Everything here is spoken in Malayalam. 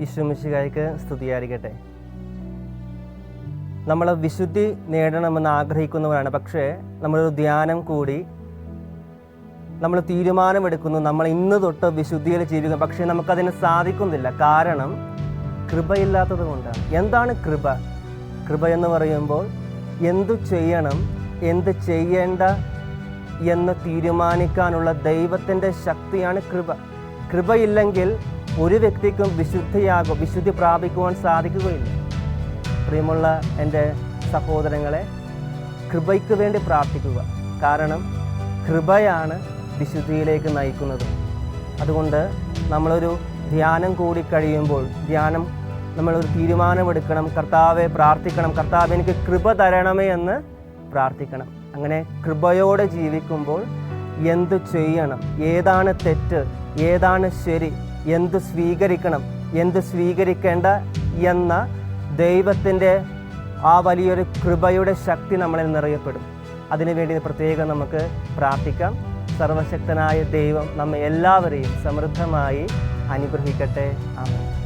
ഈശ്വമിശികായ്ക്ക് സ്തുതിയായിരിക്കട്ടെ. നമ്മൾ വിശുദ്ധി നേടണമെന്ന് ആഗ്രഹിക്കുന്നവരാണ്. പക്ഷേ നമ്മളൊരു ധ്യാനം കൂടി നമ്മൾ തീരുമാനമെടുക്കുന്നു. നമ്മൾ ഇന്ന് തൊട്ട് വിശുദ്ധിയിൽ ജീവിക്കുന്നു. പക്ഷേ നമുക്കതിന് സാധിക്കുന്നില്ല. കാരണം കൃപയില്ലാത്തത് കൊണ്ടാണ്. എന്താണ് കൃപ? കൃപ എന്ന് പറയുമ്പോൾ എന്തു ചെയ്യണം എന്ത് ചെയ്യേണ്ട എന്ന് തീരുമാനിക്കാനുള്ള ദൈവത്തിന്റെ ശക്തിയാണ് കൃപ. കൃപയില്ലെങ്കിൽ ഒരു വ്യക്തിക്കും വിശുദ്ധിയാകും വിശുദ്ധി പ്രാപിക്കുവാൻ സാധിക്കുകയില്ല. പ്രിയമുള്ള എന്റെ സഹോദരങ്ങളെ കൃപയ്ക്ക് വേണ്ടി പ്രാർത്ഥിക്കുക. കാരണം കൃപയാണ് വിശുദ്ധിയിലേക്ക് നയിക്കുന്നത്. അതുകൊണ്ട് നമ്മളൊരു ധ്യാനം കൂടി കഴിയുമ്പോൾ ധ്യാനം നമ്മളൊരു തീരുമാനമെടുക്കണം കർത്താവെ പ്രാർത്ഥിക്കണം കർത്താവ് എനിക്ക് കൃപ തരണമേ എന്ന് പ്രാർത്ഥിക്കണം. അങ്ങനെ കൃപയോടെ ജീവിക്കുമ്പോൾ എന്തു ചെയ്യണം? ഏതാണ് തെറ്റ്? ഏതാണ് ശരി? എന്ത് സ്വീകരിക്കണം എന്ത് സ്വീകരിക്കേണ്ട എന്ന ദൈവത്തിന്റെ ആ വലിയൊരു കൃപയുടെ ശക്തി നമ്മളിൽ നിറയപ്പെടും. അതിനുവേണ്ടി പ്രത്യേകം നമുക്ക് പ്രാർത്ഥിക്കാം. സർവശക്തനായ ദൈവം നമ്മെ എല്ലാവരെയും സമൃദ്ധമായി അനുഗ്രഹിക്കട്ടെ. ആമേൻ.